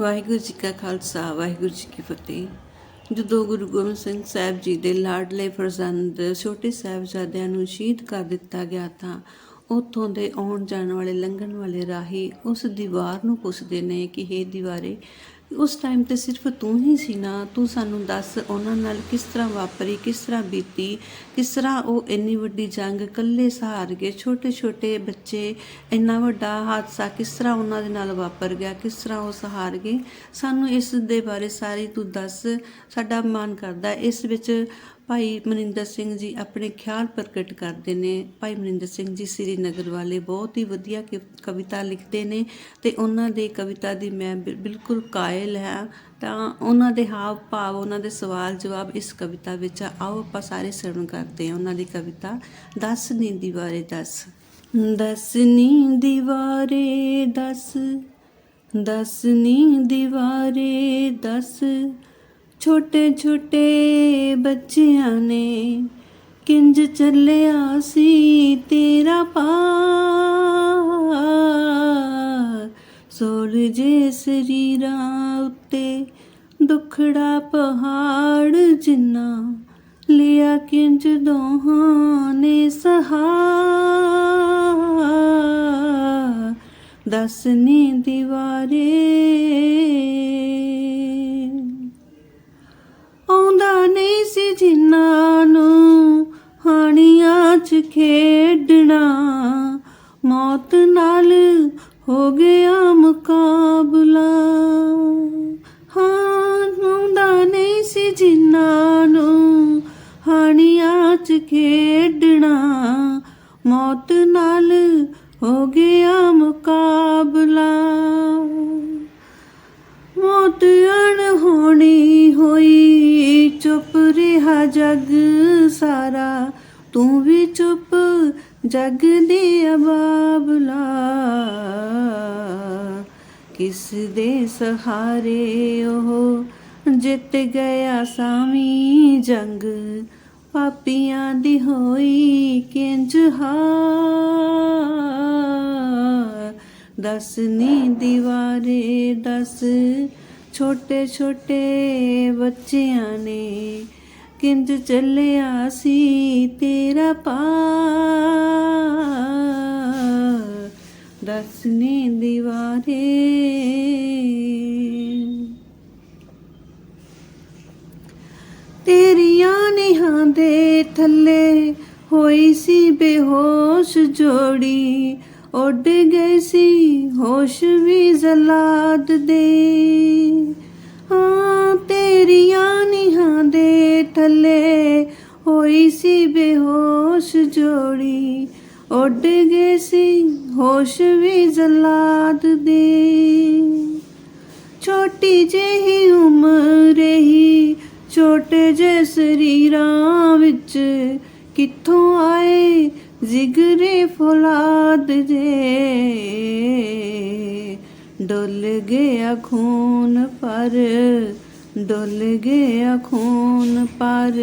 ਵਾਹਿਗੁਰੂ ਜੀ ਕਾ ਖਾਲਸਾ, ਵਾਹਿਗੁਰੂ ਜੀ ਕੀ ਫਤਿਹ। ਜਦੋਂ ਗੁਰੂ ਗੋਬਿੰਦ ਸਿੰਘ ਸਾਹਿਬ ਜੀ ਦੇ ਲਾਡਲੇ ਫਰਜ਼ੰਦ ਛੋਟੇ ਸਾਹਿਬਜ਼ਾਦਿਆਂ ਨੂੰ ਸ਼ਹੀਦ ਕਰ ਦਿੱਤਾ ਗਿਆ ਤਾਂ ਉੱਥੋਂ ਦੇ ਆਉਣ ਜਾਣ ਵਾਲੇ, ਲੰਘਣ ਵਾਲੇ ਰਾਹੀ ਉਸ ਦੀਵਾਰ ਨੂੰ ਪੁੱਛਦੇ ਨੇ ਕਿ, ਹੇ ਦੀਵਾਰੇ ਉਸ ਟਾਈਮ ਤੇ ਸਿਰਫ ਤੂੰ ਹੀ ਸੀ ਨਾ। ਤੂੰ ਸਾਨੂੰ ਦੱਸ ਉਹਨਾਂ ਨਾਲ ਕਿਸ ਤਰ੍ਹਾਂ ਵਾਪਰੀ, ਕਿਸ ਤਰ੍ਹਾਂ ਬੀਤੀ, ਕਿਸ ਤਰ੍ਹਾਂ ਉਹ ਇੰਨੀ ਵੱਡੀ ਜੰਗ ਇਕੱਲੇ ਸਹਾਰ ਗਏ ਛੋਟੇ ਛੋਟੇ ਬੱਚੇ, ਇੰਨਾ ਵੱਡਾ ਹਾਦਸਾ ਕਿਸ ਤਰ੍ਹਾਂ ਉਹਨਾਂ ਦੇ ਨਾਲ ਵਾਪਰ ਗਿਆ, ਕਿਸ ਤਰ੍ਹਾਂ ਉਹ ਸਹਾਰ ਗਏ। ਸਾਨੂੰ ਇਸ ਦੇ ਬਾਰੇ ਸਾਰੀ ਤੂੰ ਦੱਸ। ਸਾਡਾ ਮਨ ਕਰਦਾ। ਇਸ ਵਿੱਚ ਭਾਈ ਮਨਿੰਦਰ ਸਿੰਘ ਜੀ ਆਪਣੇ ਖਿਆਲ ਪ੍ਰਗਟ ਕਰਦੇ ਨੇ। ਭਾਈ ਮਨਿੰਦਰ ਸਿੰਘ ਜੀ ਸ੍ਰੀਨਗਰ ਵਾਲੇ ਬਹੁਤ ਹੀ ਵਧੀਆ ਕਿ- ਕਵਿਤਾ ਲਿਖਦੇ ਨੇ ਤੇ ਉਹਨਾਂ ਦੇ ਕਵਿਤਾ ਦੀ ਮੈਂ ਬਿ- ਬਿਲਕੁਲ ਕਾਇਲ ਹਾਂ। ਤਾਂ ਉਹਨਾਂ ਦੇ ਹਾਵ ਭਾਵ, ਉਹਨਾਂ ਦੇ ਸਵਾਲ ਜਵਾਬ ਇਸ ਕਵਿਤਾ ਵਿੱਚ ਆਓ ਆਪਾਂ ਸਾਰੇ ਸਰਵਣ ਕਰਦੇ ਹਾਂ ਉਹਨਾਂ ਦੀ ਕਵਿਤਾ। ਦਸ ਨੀ ਦੀਵਾਰੇ ਦਸ। ਦਸ ਨੀ ਦੀਵਾਰੇ ਦਸ। ਦਸ ਨੀ ਦੀਵਾਰੇ ਦਸ। ਛੋਟੇ ਛੋਟੇ ਬੱਚਿਆਂ ਨੇ ਕਿੰਜ ਚੱਲਿਆ ਸੀ ਤੇਰਾ ਪਾਰ? ਜੇ ਸਰੀਰਾਂ ਉੱਤੇ ਦੁਖੜਾ ਪਹਾੜ ਜਿੰਨਾ ਲਿਆ ਕਿੰਜ ਦੋਹਾਂ ਨੇ ਸਹਾ ਦਸਨੀ ਦੀਵਾਰੇ ਖੇਡਣਾ, ਮੌਤ ਨਾਲ ਹੋ ਗਿਆ ਮੁਕਾਬਲਾ। ਹਾਂ ਆਉਂਦਾ ਨਹੀਂ ਸੀ ਜਿਨ੍ਹਾਂ ਨੂੰ, ਹਾਣੀਆਂ 'ਚ ਖੇਡਣਾ, ਮੌਤ ਨਾਲ ਹੋ ਗਿਆ ਮੁਕਾਬਲਾ। ਮੌਤ ਅਣਹੋਣੀ ਜਗ ਦੇ ਅਬਾਬਲਾ ਕਿਸ ਦੇ ਸਹਾਰੇ ਉਹ ਜਿੱਤ ਗਿਆ ਸਾਵੀਂ ਜੰਗ? ਪਾਪੀਆਂ ਦੀ ਹੋਈ ਕਿੰਜ ਹਾਰ? ਦਸ ਨੀ ਦੀਵਾਰੇ, ਦਸ ਛੋਟੇ ਛੋਟੇ ਬੱਚਿਆਂ ਨੇ ਕਿੰਜ ਚੱਲਿਆ ਸੀ ਤੇਰਾ ਪਾਰ? ਦਸ ਨੀ ਦੀਵਾਰੇ। ਤੇਰੀਆਂ ਨਿਹਾਂ ਦੇ ਥੱਲੇ ਹੋਈ ਸੀ ਬੇਹੋਸ਼ ਜੋੜੀ। ਉੱਡ ਗਏ ਸੀ ਹੋਸ਼ ਵੀ ਜ਼ਲਾਦ ਦੇ। ਹੋਈ ਸੀ ਬੇਹੋਸ਼ ਜੋੜੀ, ਉੱਡ ਗਏ ਸੀ ਹੋਸ਼ ਵੀ ਜ਼ਲਾਦ ਦੇ। ਛੋਟੀ ਜਿਹੀ ਉਮਰ ਹੀ ਛੋਟੇ ਜਿਹੇ ਸਰੀਰਾਂ ਵਿੱਚ ਕਿੱਥੋਂ ਆਏ ਜਿਗਰੇ ਫੌਲਾਦ ਜੇ। ਡੁੱਲ ਗਿਆ ਖੂਨ ਪਰ, ਡੁੱਲ ਗਿਆ ਖੂਨ ਪਰ।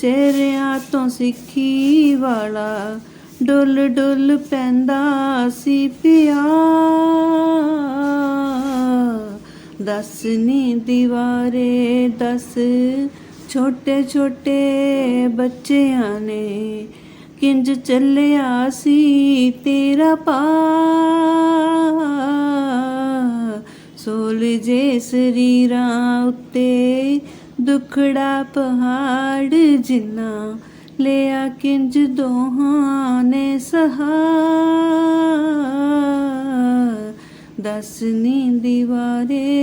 ਚਿਹਰਿਆਂ ਤੋਂ ਸਿੱਖੀ ਵਾਲਾ ਡੁੱਲ ਡੁੱਲ ਪੈਂਦਾ ਸੀ ਪਿਆ। ਦਸ ਨੀ ਦੀਵਾਰੇ, ਦਸ ਛੋਟੇ ਛੋਟੇ ਬੱਚਿਆਂ ਨੇ ਕਿੰਜ ਚੱਲਿਆ ਸੀ ਤੇਰਾ ਪਾ। ਸੋਲ ਜੇ ਸਰੀਰਾਂ ਉੱਤੇ ਦੁਖੜਾ ਪਹਾੜ ਜਿੰਨਾ ਲਿਆ ਕਿੰਜ ਦੋਹਾਂ ਨੇ ਸਹਾ ਦਸ ਨੀ ਦੀਵਾਰੇ